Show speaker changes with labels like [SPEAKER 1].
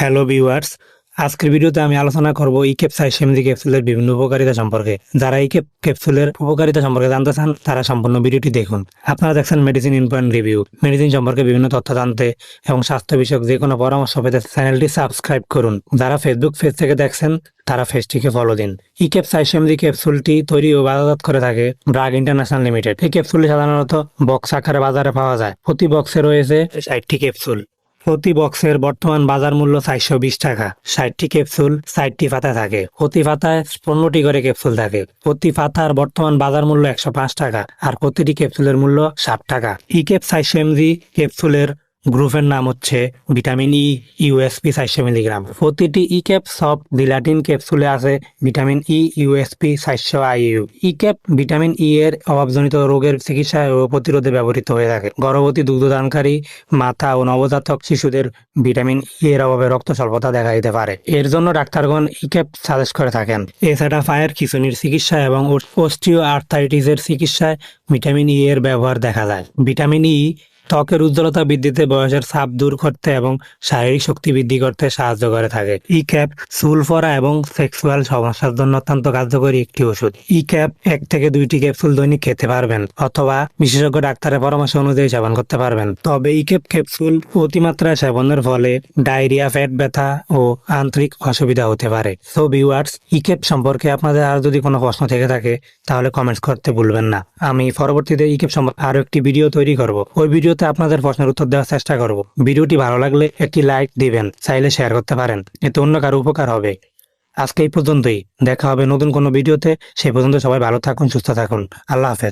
[SPEAKER 1] Hello viewers, আজকের ভিডিওতে আমি আলোচনা করব ই ক্যাপ সাইসেমজি ক্যাপসুলের বিভিন্ন উপকারিতা সম্পর্কে। যারা এই ক্যাপ ক্যাপসুলের উপকারিতা সম্পর্কে জানতে চান, তারা সম্পূর্ণ ভিডিওটি দেখুন। আপনারা দেখছেন medicine in point review medicine সম্পর্কে বিভিন্ন তথ্য জানতে এবং স্বাস্থ্য বিষয়ক যে কোনো পরামর্শ পেতে চ্যানেলটি সাবস্ক্রাইব করুন। যারা ফেসবুক পেজ থেকে দেখছেন, তারা ফেসটিকে ফলো দিন। ই ক্যাপ সাইসেমজি ক্যাপসুলটি তৈরি ও বাজারজাত করে থাকে ব্রাগ ইন্টারন্যাশনাল লিমিটেড এই ক্যাপসুলটি সাধারণত বক্স আকারে বাজারে পাওয়া যায়। প্রতি বক্সে রয়েছে ষাটটি ক্যাপসুল প্রতি বক্সের বর্তমান বাজার মূল্য চারশো বিশ টাকা। ষাটটি ক্যাপসুল, ষাটটি পাতা থাকে। প্রতি পাতায় পনেরোটি করে ক্যাপসুল থাকে। প্রতি পাতার বর্তমান বাজার মূল্য একশো পাঁচ টাকা আর প্রতিটি ক্যাপসুলের মূল্য ষাট টাকা। ই ক্যাপ চারশো এমজি ক্যাপসুলের গ্রুপের নাম হচ্ছে ভিটামিন ই ইউএসপি চারশো মিলিগ্রাম। প্রতিটি ই ক্যাপ সব জিলাটিন ক্যাপসুলে আছে, ভিটামিন ই ইউএসপি চারশো IU E cap vitamin E এর অভাবজনিত রোগের চিকিৎসায় ও প্রতিরোধে ব্যবহৃত হয়ে থাকে। গর্ভবতী দুগ্ধদানকারী মাথা ও নবজাতক শিশুদের ভিটামিন ই এর অভাবে রক্ত স্বল্পতা দেখা দিতে পারে। এর জন্য ডাক্তারগণ ই ক্যাপ সাজেস্ট করে থাকেন। এছাড়া ফায়ার খিচুনির চিকিৎসা এবং অস্টিও আর্থাইটিসের চিকিৎসায় ভিটামিন ই এর ব্যবহার দেখা যায়। ভিটামিন ই ত্বকের উজ্জ্বলতা বৃদ্ধিতে বয়সের ছাপ দূর করতে এবং শারীরিক শক্তি বৃদ্ধি করতে সাহায্য করে থাকে। ই ক্যাপ চুল ফরা এবং সেক্সুয়াল সমস্যার জন্য অত্যন্ত কার্যকরী একটি ওষুধ। ই ক্যাপ এক থেকে দুইটি ক্যাপসুল দৈনিক খেতে পারবেন অথবা বিশেষজ্ঞ ডাক্তারের পরামর্শ অনুযায়ী সেবন করতে পারবেন। তবে ই ক্যাপ ক্যাপসুল অতিমাত্রায় সেবনের ফলে ডায়রিয়া, পেট ব্যথা ও আন্তরিক অসুবিধা হতে পারে। সো ভিউয়ার্স ই ক্যাপ সম্পর্কে আপনাদের আর যদি কোনো প্রশ্ন থেকে থাকে, তাহলে কমেন্টস করতে ভুলবেন না। আমি পরবর্তীতে ই ক্যাপ সম্পর্কে আরও একটি ভিডিও তৈরি করব। ওই ভিডিওতে আপনাদের প্রশ্নের উত্তর দেওয়ার চেষ্টা করব। ভিডিওটি ভালো লাগলে একটি লাইক দিবেন, চাইলে শেয়ার করতে পারেন। এতে অন্য কারও উপকার হবে। আজকে এই পর্যন্তই। দেখা হবে নতুন কোনো ভিডিওতে। সেই পর্যন্ত সবাই ভালো থাকুন, সুস্থ থাকুন। আল্লাহ হাফেজ।